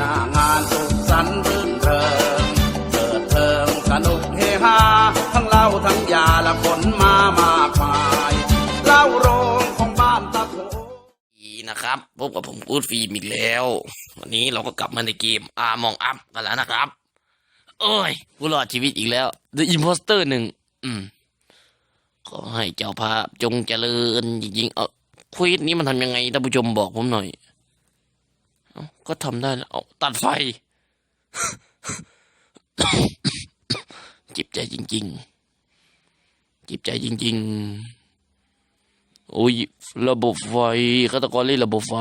หน้างานสุขสันต์รื่นเริงเถิดเทิงสนุกเฮฮาทั้งเหล้าทั้งยาและผลมามากมายเหล้าโรงของบ้านตะโถอีนะครับพบกับผมกูดฟีมอีกแล้ว วันนี้เราก็กลับมาในเกมอามองอัพกันแล้วนะครับเอ้ยผู้รอดชีวิตอีกแล้ว The Imposter หนึ่งอืมขอให้เจ้าภาพจงเจริญจริงๆ เอาควิดนี้มันทำยังไงท่านผู้ชมบอกผมหน่อย ก็ทำได้แล้วเอาตัดไฟ จิบใจจริง ๆ จิบใจจริง ๆ โอ้ย ระบบไฟฆาตกรเล่นระบบไฟ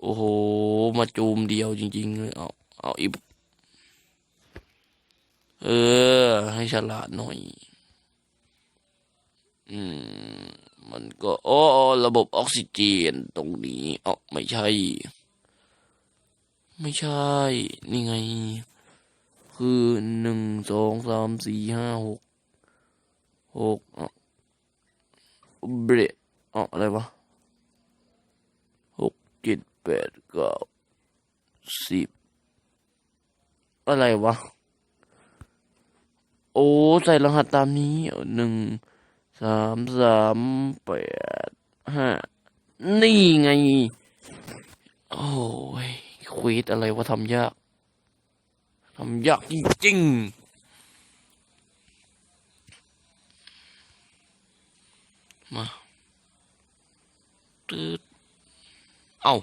โอ้โห มาจูมเดียวจริงๆเลยเอาเอาอีกเออ ให้ฉลาดหน่อย อืม มันก็อ๋อระบบออกซิเจนตรงนี้อ๋อไม่ใช่ ไม่ใช่ นี่ไง คือหนึ่งสองสามสี่ห้าหกหกอ๋อเบรอ๋ออะไรวะหกเจ็ดแปดเก้าสิบอะไรวะ โอ้ ใส่รหัสตามนี้หนึ่ง สามสามแปดห้านี่ไง โอ้ยควีดอะไรวะทำยากทำยากจริงๆมาตืดเอา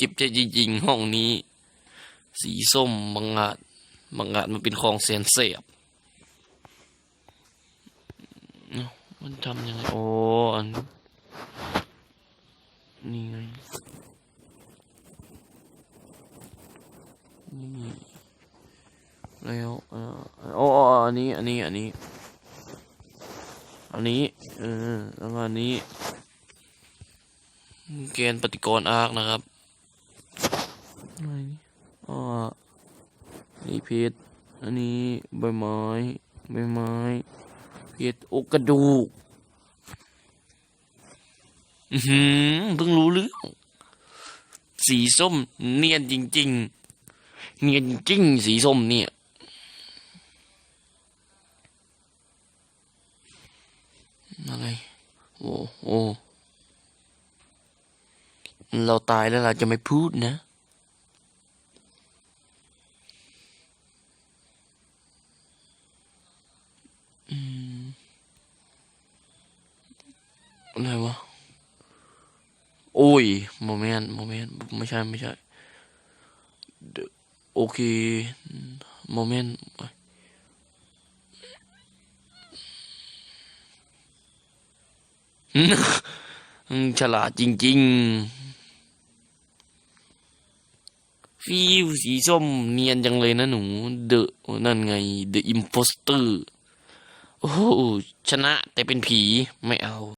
จิบใจจริงๆห้องนี้ สีส้มบางอาจบางอาจมันเป็นคลองเซนเสียบเอ้า มันทำยังไง โอ้อันนี่ไงนี่แล้วเอ่ออ๋ออ๋ออันนี้ อันนี้ อันนี้ อันนี้ เออ แล้วก็อันนี้ เกณฑ์ปฏิกรณ์อาร์คนะครับอะไรนี่อ๋อนี่เพชรอันนี้ใบไม้ ใบไม้ เพชรโอกกระดูกอือหือเพิ่งรู้เรื่องสีส้ม เนียนจริง ๆ เนียนจริง สีส้มเนี่ย อะไร โอ้โอเราตายแล้วเราจะไม่พูดนะอืม อะไรวะ โอ้ยโมเมนต์โมเมนต์ไม่ใช่ไม่ใช่โอเคโมเมนต์อืมฉลาดจริง ๆ ฟิวสีส้มเนียนจังเลยนะหนู เดอะนั่นไง The Imposter โอ้โหชนะแต่เป็นผีไม่เอา